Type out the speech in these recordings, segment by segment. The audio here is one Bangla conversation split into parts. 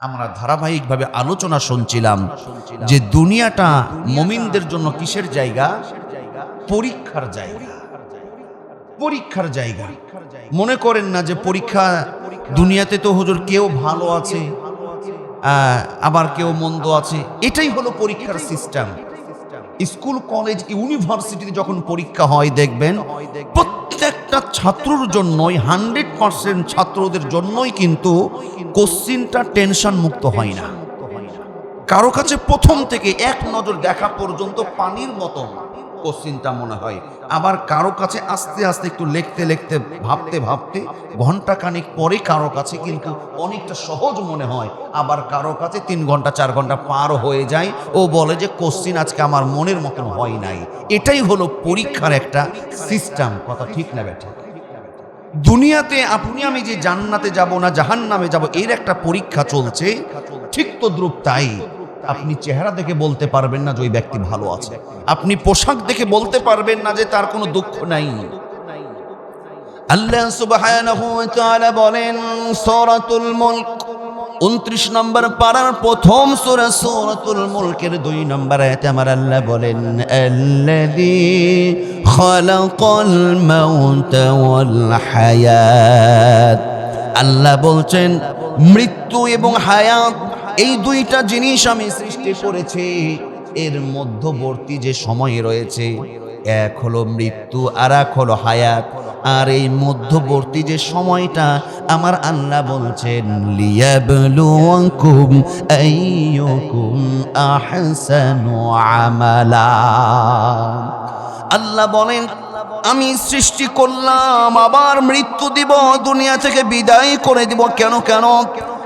আমরা ধারাবাহিকভাবে আলোচনা শুনছিলাম যে দুনিয়াটা মমিনদের জন্য কিসের জায়গা? পরীক্ষার জায়গা। পরীক্ষার জায়গা। মনে করেন না যে পরীক্ষা দুনিয়াতে তো হুজুর কেউ ভালো আছে আবার কেউ মন্দ আছে। এটাই হলো পরীক্ষার সিস্টেম স্কুল, কলেজ, ইউনিভার্সিটিতে যখন পরীক্ষা হয়, দেখবেন প্রত্যেকটা ছাত্রর জন্যই হান্ড্রেড পার্সেন্ট ছাত্রদের জন্যই কিন্তু কোশ্চিনটা টেনশন মুক্ত হয় না। কারও কাছে প্রথম থেকে এক নজর দেখা পর্যন্ত পানির মতো কোশ্চিনটা মনে হয়। আবার কারও কাছে আস্তে আস্তে একটু লিখতে লিখতে, ভাবতে ভাবতে ঘণ্টা খানিক পরে কারও কাছে কিন্তু অনেকটা সহজ মনে হয়। আবার কারও কাছে তিন ঘণ্টা চার ঘণ্টা পার হয়ে যায়। ও বলে যে, কোশ্চিন আজকে আমার মনের মতন হয় নাই। এটাই হলো পরীক্ষার একটা সিস্টেম কথা ঠিক না ব্যাটা? দুনিয়াতে আপনি, আমি যে জান্নাতে যাব না জাহান নামে যাব, এর একটা পরীক্ষা চলছে। ঠিক তো দ্রুপ তাই। আপনি চেহারা দেখে বলতে পারবেন না যে ওই ব্যক্তি ভালো আছে। আপনি পোশাক দেখে বলতে পারবেন না যে তার কোনো দুঃখ নাই। আল্লাহ সুবহানাহু ওয়া তাআলা বলেন, সূরাতুল মুলক 29 নম্বর পাড়ার প্রথম সূরা সূরাতুল মুলকের দুই নম্বর আয়াতে আমার আল্লাহ বলেন, আল্লাযী খালাকাল মাউতা ওয়াল হায়াত। আল্লাহ বলছেন, মৃত্যু এবং হায়াত, এই দুইটা জিনিস আমি সৃষ্টি করেছি। এর মধ্যবর্তী যে সময় রয়েছে, এক হলো মৃত্যু আর এক হলো হায়াত। আর এই মধ্যবর্তী যে সময়টা, আমার আল্লাহ বলছেন আল্লাহ বলেন, আমি সৃষ্টি করলাম, আবার মৃত্যু দিব, দুনিয়া থেকে বিদায় করে দিব। কেন কেন?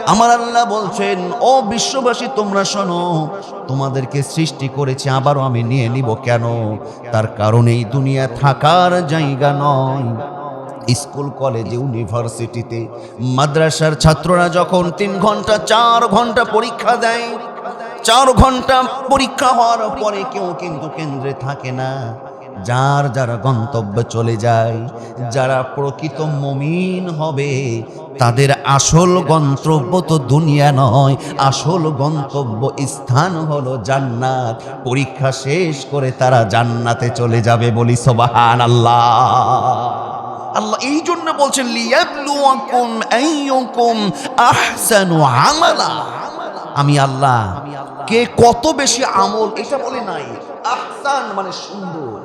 আমার আল্লাহ বলছেন, ও বিশ্ববাসী, তোমরা শোনো, তোমাদেরকে সৃষ্টি করেছি, আবারও আমি নিয়ে নিব কেন? তার কারণ এই দুনিয়া থাকার জায়গা নয়। স্কুল, কলেজ, ইউনিভার্সিটিতে, মাদ্রাসার ছাত্ররা যখন তিন ঘণ্টা, চার ঘণ্টা পরীক্ষা দেয়, চার ঘণ্টা পরীক্ষা হওয়ার পরে কেউ কিন্তু কেন্দ্রে থাকে না। যার যারা গন্তব্যে চলে যায়, যারা প্রকৃত মমিন হবে, তাদের আসল গন্তব্য তো দুনিয়া নয়, আসল গন্তব্য স্থান হলো জান্নাত। পরীক্ষা শেষ করে তারা জান্নাতে চলে যাবে বলি সবাহান আল্লাহ আল্লাহ এই জন্য বলছেন, লিয়াবলুয়াকুম আইয়ুকুম আহসানু আমালা। আমি আল্লাহ, কে কত বেশি আমল, এটা বলে নাই। আহসান মানে সুন্দর।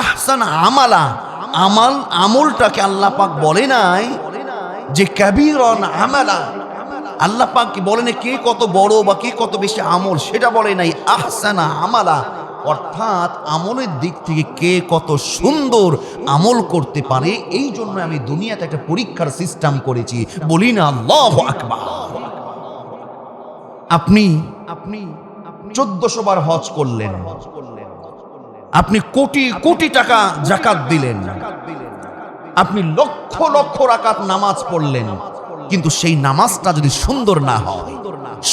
আহসান আমালা। আমাল আমলটাকে আল্লাহ পাক বলে নাই যে কাবিরন আমালা। আল্লাহ পাক কি বলে না কে কত বড় বা কে কত বেশি আমল? সেটা বলে নাই আহসানা আমালা। অর্থাৎ আমলের দিক থেকে কে কত সুন্দর আমল করতে পারে এই জন্য আমি দুনিয়াতে একটা পরীক্ষার সিস্টেম করেছি। বলি না আল্লাহ আকবার। আপনি আপনি চোদ্দশো বার হজ করলেন। আপনি কোটি কোটি টাকা জাকাত দিলেন। আপনি লক্ষ লক্ষ রাকাত নামাজ পড়লেন। কিন্তু সেই নামাজটা যদি সুন্দর না হয়,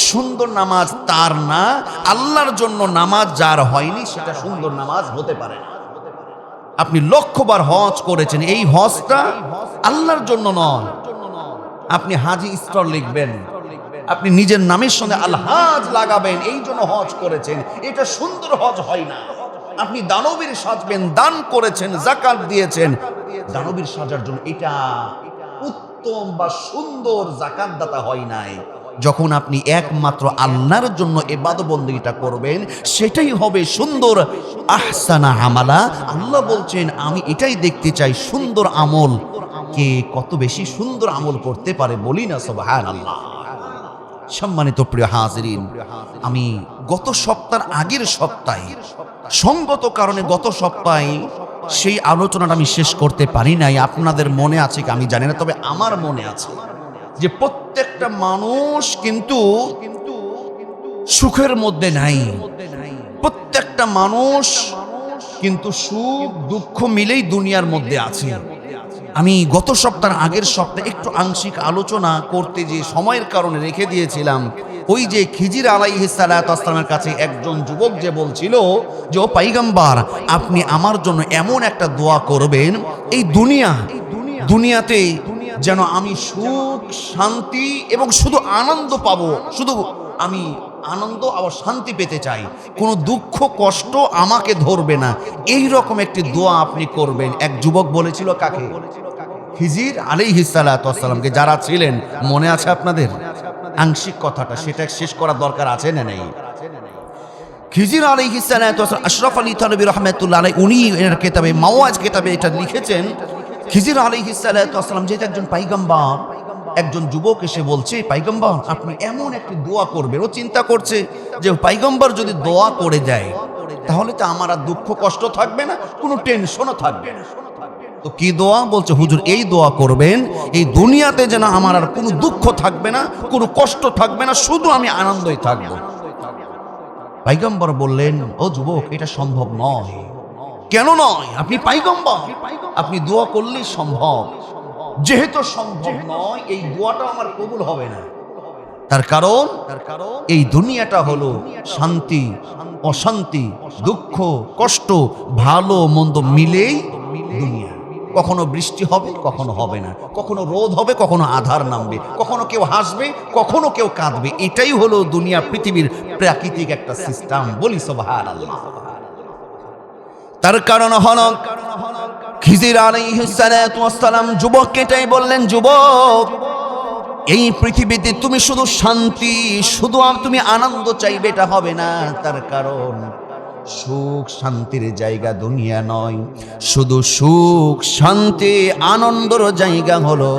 সুন্দর নামাজ তার না, আল্লাহর জন্য নামাজ যার হয়নি, সেটা সুন্দর নামাজ হতে পারে না। আপনি লক্ষবার হজ করেছেন, এই হজটা আল্লাহর জন্য নয়। আপনি হাজি স্টল লিখবেন, আপনি নিজের নামের সঙ্গে আলহাজ লাগাবেন, এই জন্য হজ করেছেন, এটা সুন্দর হজ হয় না। আপনি দানবীর সাজবেন, দান করেছেন, জাকাত দিয়েছেন। দানবীর সাজার জন্য এটা উত্তম বা সুন্দর জাকাত দাতা হয় নাই। যখন আপনি একমাত্র আল্লাহর জন্য এবাদবন্দিটা করবেন, সেটাই হবে সুন্দর আহসানা আমালা। আল্লাহ বলছেন, আমি এটাই দেখতে চাই, সুন্দর আমল। কে কত বেশি সুন্দর আমল করতে পারে বলি না সবহান আল্লাহ সম্মানিত প্রিয় হাজরিন, আমি গত সপ্তাহের আগের সপ্তাহে, সঙ্গত কারণে গত সপ্তাহে সেই আলোচনাটা আমি শেষ করতে পারি নাই। আপনাদের মনে আছে কি? আমি জানি না, তবে আমার মনে আছে যে প্রত্যেকটা মানুষ কিন্তু সুখের মধ্যে নাই। প্রত্যেকটা মানুষ কিন্তু সুখ, দুঃখ মিলেই দুনিয়ার মধ্যে আছে। আমি গত সপ্তাহের আগের সপ্তাহে একটু আংশিক আলোচনা করতে যে সময়ের কারণে রেখে দিয়েছিলাম ওই যে খিজির আলাইহি সালাতামের কাছে একজন যুবক যে বলছিল যে, ও পাইগাম্বার, আপনি আমার জন্য এমন একটা দোয়া করবেন, এই দুনিয়া, দুনিয়াতে যেন আমি সুখ, শান্তি এবং শুধু আনন্দ পাবো, শুধু আমি আনন্দ আবার শান্তি পেতে চাই। কোনো দুঃখ, কষ্ট আমাকে ধরবে না। এই রকম একটি দোয়া আপনি করবেন। এক যুবক বলেছিল কাকে? হিজির আলী হিসালাতামকে যারা ছিলেন, মনে আছে আপনাদের? আংশিক কথাটা, সেটা শেষ করার দরকার আছে না নেই? খিজির আলী হিসালাম আশরফ আলী তানবী রহমতুল্লাহ আলাই উনি এর কেতাবে, মাওয়াজ কেতাবে এটা লিখেছেন। খিজির আলী হিসালাম যেহেতু একজন পাইগাম্বার, একজন যুবক এসে বলছে, পাইগম্বর, আপনি এমন একটি দোয়া করবেন। ও চিন্তা করছে যে পাইগম্বর যদি দোয়া করে যায়, তাহলে তো আমার আর দুঃখ কষ্ট থাকবে না, কোনো টেনশনও থাকবে না। তো কি দোয়া? বলছে, হুজুর, এই দোয়া করবেন, এই দুনিয়াতে যেন আমার আর কোনো দুঃখ থাকবে না, কোনো কষ্ট থাকবে না, শুধু আমি আনন্দই থাকব। পাইগম্বর বললেন, ও যুবক, এটা সম্ভব নয়। কেন নয়? আপনি পাইগম্বর। আপনি দোয়া করলেই সম্ভব। যেহেতু সম্ভব নয়, এই দোয়াটা আমার কবুল হবে না। তার কারণ তার কারণ, এই দুনিয়াটা হলো শান্তি, অশান্তি, দুঃখ, কষ্ট, ভালো, মন্দ মিলেই দুনিয়া। কখনো বৃষ্টি হবে, কখনো হবে না। কখনো রোদ হবে, কখনো আধার নামবে। কখনো কেউ হাসবে, কখনো কেউ কাঁদবে। এটাই হলো দুনিয়া, পৃথিবীর প্রাকৃতিক একটা সিস্টেম। বলি সোভার আল্লাহ তার কারণ হল, খিজির আলাইহিসসালাম যুবক এটাই বললেন, যুবক, এই পৃথিবীতে তুমি শুধু শান্তি, শুধু তুমি আনন্দ চাইবে এটা হবে না। তার কারণ সুখ শান্তির জায়গা দুনিয়া নয়। শুধু সুখ, শান্তি, আনন্দর জায়গা হলো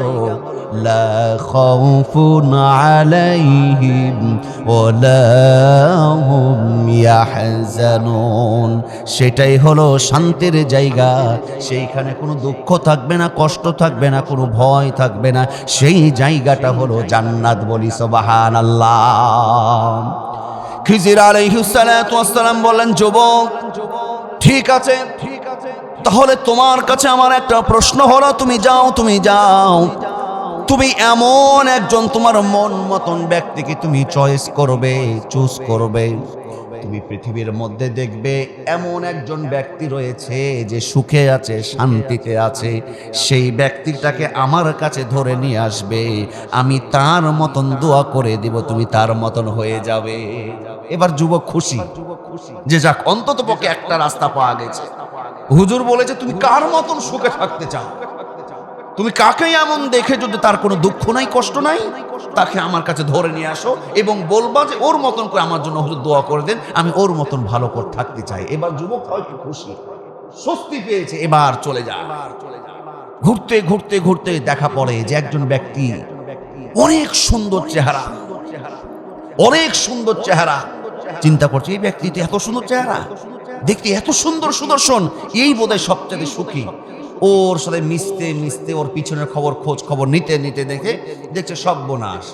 সেটাই হলো শান্তির জায়গা। সেইখানে কোনো দুঃখ থাকবে না, কষ্ট থাকবে না, কোনো ভয় থাকবে না। সেই জায়গাটা হলো জান্নাত বলি সুবহান আল্লাহ খিজির আলাইহিসসালাম বললেন, যুবক, ঠিক আছে। ঠিক আছে তাহলে তোমার কাছে আমার একটা প্রশ্ন হলো, তুমি যাও তুমি যাও। তুমি এমন একজন তোমার মন মতন ব্যক্তিকে তুমি চয়েস করবে চুজ করবে। তুমি পৃথিবীর মধ্যে দেখবে এমন একজন ব্যক্তি রয়েছে যে সুখে আছে, শান্তিতে আছে। সেই ব্যক্তিটাকে আমার কাছে ধরে নিয়ে আসবে। আমি তার মতন দোয়া করে দিব, তুমি তার মতন হয়ে যাবে। এবার যুবক খুশি। যে যাক, অন্তত পক্ষে একটা রাস্তা পাওয়া গেছে। হুজুর বলেছে, তুমি কার মতন সুখে থাকতে চাও? তুমি কাকে এমন দেখে যদি তার কোনো দুঃখ নাই, কষ্ট নাই? তাকে আমার কাছে ধরে নিয়ে আসো এবং বলবা যে ওর মতন করে আমার জন্য হুজুর দোয়া করে দেন, আমি ওর মতন ভালো করে থাকতে চাই। এবার যুবক হয়তো খুশি। স্বস্তি পেয়েছে, এবার চলে যা ঘুরতে ঘুরতে ঘুরতে দেখা পড়ে যে একজন ব্যক্তি অনেক সুন্দর চেহারা। অনেক সুন্দর চেহারা। চিন্তা করছে, এই ব্যক্তি তো এত সুন্দর চেহারা, দেখতে এত সুন্দর সুদর্শন, এই বোধহয় সবচেয়ে সুখী। ওর সাথে মিশতে মিশতে ওর পিছনের খবর খোঁজ, খবর নিতে নিতে দেখে দেখছে সব বোনাস।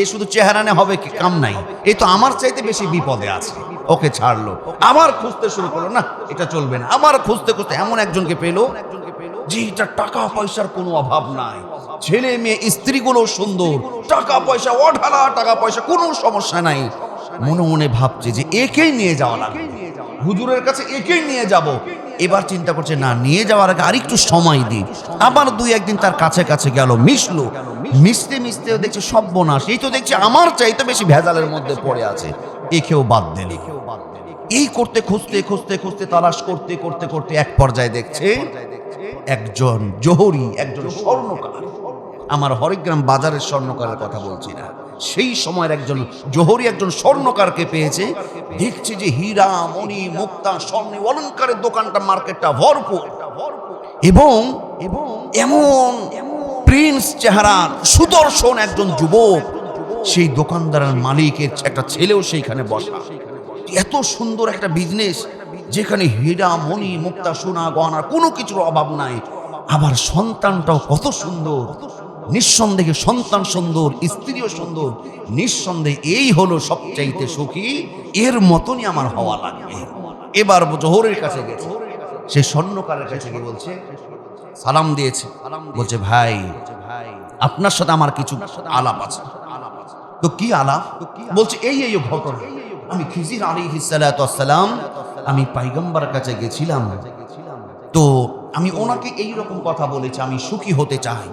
এ শুধু চেহারা নে, হবে কি কাম নাই। এই তো আমার চাইতে বেশি বিপদে আছে। ওকে ছাড়লো। আবার খুঁজতে শুরু করল, না, এটা চলবে না। আবার খুঁজতে খুঁজতে এমন একজনকে পেল, যে এটা টাকা পয়সার কোনো অভাব নাই। ছেলে মেয়ে, স্ত্রীগুলো সুন্দর, টাকা পয়সা, অঢালা টাকা পয়সা, কোনো সমস্যা নাই। মনে মনে ভাবছে যে একেই নিয়ে যাওয়া লাগবে। হুজুরের কাছে একেই নিয়ে যাব। এবার চিন্তা করছে না নিয়ে যাওয়ার আগে আরেকটু সময় দিই আবার দুই একদিন তার কাছে কাছে গেল মিশলো। মিশতে মিশতে দেখছে সব বোনাস। এই তো দেখছে আমার চাইতে বেশি ভেজালের মধ্যে পড়ে আছে। একেও বাদ দেন এই করতে খুঁজতে খুঁজতে খুঁজতে তালাশ করতে করতে করতে এক পর্যায়ে দেখছে একজন জোহরি একজন স্বর্ণকার। আমার হরিগ্রাম বাজারের স্বর্ণকারের কথা বলছি না। সেই সময়ের একজন জোহরি, একজন স্বর্ণকারকে পেয়েছে। দেখছে যে হীরা, মণি, মুক্তা, স্বর্ণ অলঙ্কারের দোকানটা, মার্কেটটা ভরপুর। এবং এবং এমন প্রিন্স চেহারার সুদর্শন একজন যুবক, সেই দোকানদারের মালিকের একটা ছেলেও সেইখানে বসা। এত সুন্দর একটা বিজনেস যেখানে হীরা, মণি, মুক্তা, সোনা গহনার কোনো কিছুর অভাব নাই। আবার সন্তানটাও কত সুন্দর। নিঃসন্দেহে সন্তান সুন্দর, স্ত্রীও সুন্দর, নিঃসন্দেহে এই হলো সবচাইতে সুখী, এর মতনই আমার হওয়া লাগবে। এবার জোহরের কাছে গেছে। সে স্বর্ণকারের কাছে গিয়ে বলছে, সালাম দিয়েছে। বলছে, ভাই, আপনার সাথে আমার কিছু আলাপ আছে। তো কি আলাপ? বলছে, এই এই ঘটনা। আমি খিজির আলী সালাম, আমি পাইগম্বার কাছে গেছিলাম। তো আমি ওনাকে এই রকম কথা বলেছি, আমি সুখী হতে চাই।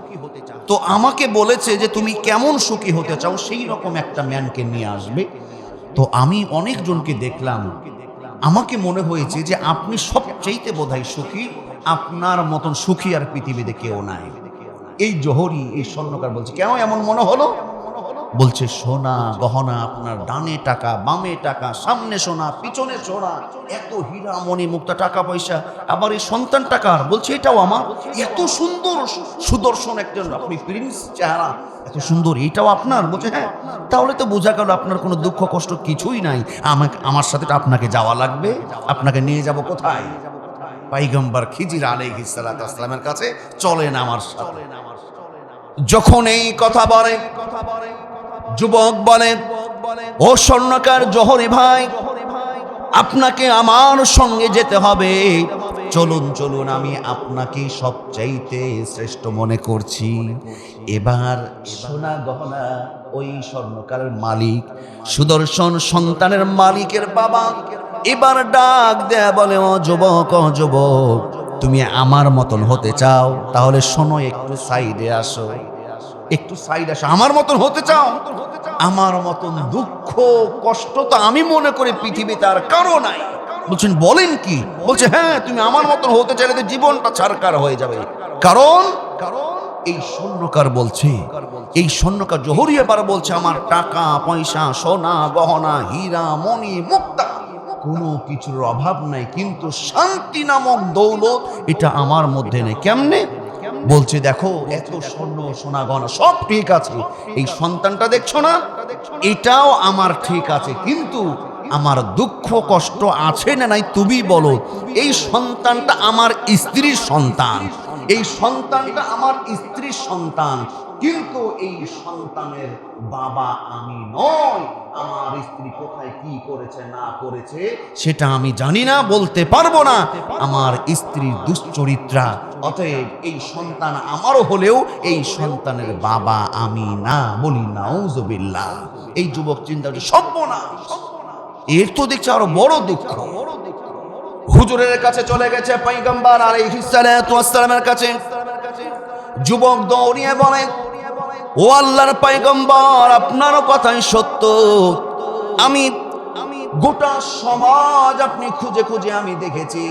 তো আমাকে বলেছে যে তুমি কেমন সুখী হতে চাও, সেই রকম একটা ম্যানকে নিয়ে আসবে। তো আমি অনেকজনকে দেখলাম। আমাকে মনে হয়েছে যে আপনি সবচাইতে বোধহয় সুখী, আপনার মতন সুখী আর পৃথিবীতে কেউ নাই। এই জহরি, এই স্বর্ণকার বলছে, কেন এমন মনে হলো? বলছে, সোনা গহনা আপনার ডানে টাকা, বামে টাকা, সামনে সোনা, পিছনে সোনা, এত হীরা মণি মুক্তা টাকা পয়সা, আবার এই সন্তান টাকার বলছে, এটাও আমার। এত সুন্দর সুদর্শন একজন আপনি প্রিন্স চেহারা, এত সুন্দর, এটাও আপনার? বলছে হ্যাঁ তাহলে তো বোঝা গেল আপনার কোনো দুঃখ, কষ্ট কিছুই নাই। আমাকে, আমার সাথে আপনাকে যাওয়া লাগবে, আপনাকে নিয়ে যাব কোথায়? পাইগম্বর খিজির আলাইহিস সালাতু আসসালামের কাছে, চলেন আমার সাথে। যখন এই কথা বলে যুবক বলে, ও স্বর্ণকার জহরি ভাই, আপনাকে আমার সঙ্গে যেতে হবে। চলুন চলুন, আমি আপনাকে সবচাইতে শ্রেষ্ঠ মনে করছি। এবার সোনা গহনা ওই স্বর্ণকারের মালিক, সুদর্শন সন্তানের মালিকের বাবা, এবার ডাক দেয়া বলে, ও যুবক ও যুবক, তুমি আমার মতন হতে চাও, তাহলে শোনো, একটু সাইডে আসো। একটু সাইড আসো। আমার মতন হতে চাও? আমার মতন দুঃখ, কষ্ট তো আমি মনে করি পৃথিবীতে আর কারও নাই। বলছেন, বলেন কি? বলছে হ্যাঁ তুমি আমার মতন হতে চাইলে তো জীবনটা ছাড়কার হয়ে যাবে। কারণ কারণ, এই স্বর্ণকার বলছে, এই স্বর্ণকার জহরি এবার বলছে, আমার টাকা, পয়সা, সোনা, গহনা, হীরা, মণি, মুক্তা, কোনো কিছুর অভাব নাই, কিন্তু শান্তি নামক দৌলত এটা আমার মধ্যে নেই। কেমনে? বলছে, দেখো, এত স্বর্ণ, সোনা গহনা সব ঠিক আছে। এই সন্তানটা দেখছ না? এটাও আমার ঠিক আছে। কিন্তু আমার দুঃখ, কষ্ট আছে না নাই তুমি বলো, এই সন্তানটা আমার স্ত্রীর সন্তান। এই সন্তানটা আমার স্ত্রীর সন্তান। কিন্তু এই সন্তানের বাবা আমি নয় স্ত্রী কোথায়, কি করেছে, না করেছে, সেটা আমি জানি না, বলতে পারব না। আমার স্ত্রীর দুশ্চরিত্রা, অতএব এই সন্তান আমারও হলেও এই সন্তানের বাবা আমি না বলি, নাউজবিল্লাহ। এই যুবক চিন্তা সভ্য না এর তো দেখছে আরও বড় দুঃখ। হুজুরের কাছে চলে গেছে পাইগম্বার আর এই হিসালামের কাছে। যুবক দৌড়িয়ে বলে, ও আল্লাহর পাইগম্বর আপনারও কথাই সত্য। আমি গোটা সমাজ আপনি খুঁজে খুঁজে আমি দেখেছি।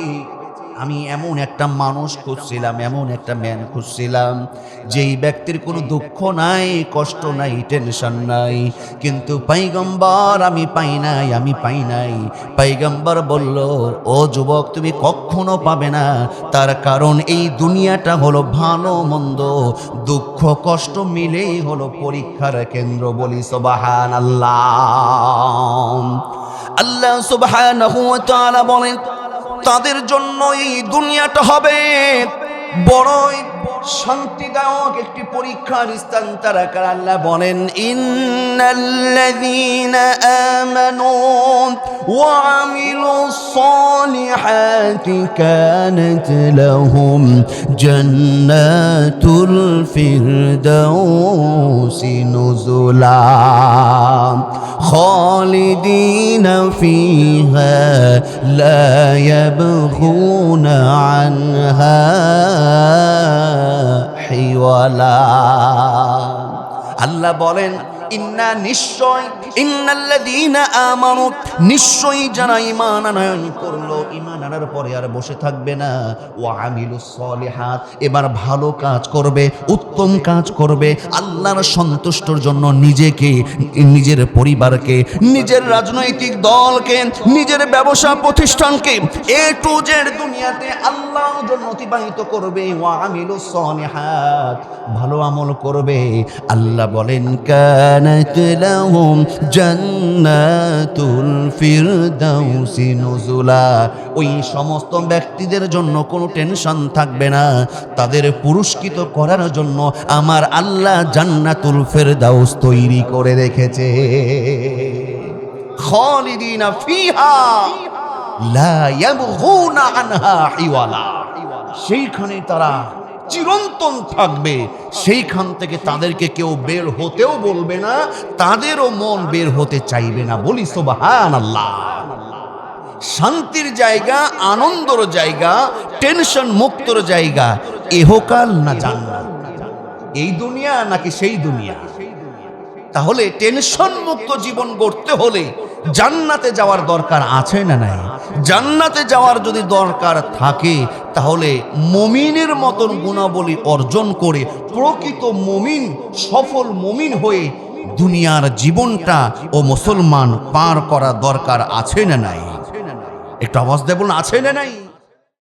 আমি এমন একটা মানুষ খুঁজছিলাম, এমন একটা ম্যান খুঁজছিলাম, যেই ব্যক্তির কোনো দুঃখ নাই, কষ্ট নাই টেনশন নাই। কিন্তু পাইগম্বর আমি পাই নাই, আমি পাই নাই। পাইগম্বর বলল, ও যুবক, তুমি কখনো পাবে না। তার কারণ এই দুনিয়াটা হলো ভালো মন্দ। দুঃখ, কষ্ট মিলেই হলো পরীক্ষার কেন্দ্র বলি সবাহান আল্লাহ আল্লাহ তাআলা বলেন তাদের জন্য এই দুনিয়াটা হবে। বড়ই শান্তিদায়ক একটি পরীক্ষার স্থান তারা কার? আল্লাহ বলেন, ইন্নাল্লাযীনা আমানু ওয়া আমিলুস সালিহাতি কানাত লাহুম জান্নাতুল ফিরদাউসি নুজুলা। خالدين فيها لا يبغون عنها حولا আল্লাহ বলেন ইন্না নিশ্চয়, ইন্নাল্লাযীনা আমানু, নিশ্চয়ই যারা ঈমান আনয়ন করল, ঈমান আনার পরে আর বসে থাকবে না। ওয়া আমিলুস সলিহাত, এবার ভালো কাজ করবে, উত্তম কাজ করবে, আল্লাহর সন্তুষ্টর জন্য নিজেকে, নিজের পরিবারকে, নিজের রাজনৈতিক দলকে, নিজের ব্যবসা প্রতিষ্ঠানকে, এ টু জেড দুনিয়াতে আল্লাহর জন্য অতিবাহিত করবে। ওয়া আমিলুস সলিহাত, ভালো আমল করবে। আল্লাহ বলেন কানাত লাহুম জান্নাতুল ফিরদাউসি নুজুলা ওই সমস্ত ব্যক্তিদের জন্য কোনো টেনশন থাকবে না। তাদের পুরস্কৃত করার জন্য আমার আল্লাহ জান্নাতুল ফেরদাউস তৈরি করে রেখেছে। ফিহা। সেইখানে তারা চিরন্তন থাকবে। সেইখান থেকে তাদেরকে কেউ বের হতেও বলবে না, তাদেরও মন বের হতে চাইবে না। বলি সোবাহান আল্লাহ শান্তির জায়গা, আনন্দর জায়গা, টেনশন মুক্তর জায়গা, এহকাল না জান্নাত। এই দুনিয়া নাকি সেই দুনিয়া? তাহলে টেনশন মুক্ত জীবন গড়তে হলে জান্নাতে যাওয়ার দরকার আছে না নাই? জান্নাতে যাওয়ার যদি দরকার থাকে, তাহলে মমিনের মতন গুণাবলী অর্জন করে প্রকৃত মমিন, সফল মমিন হয়ে দুনিয়ার জীবনটা ও মুসলমান পার করা দরকার আছে না নাই? একটু আওয়াজ দেবুন আছে না নাই?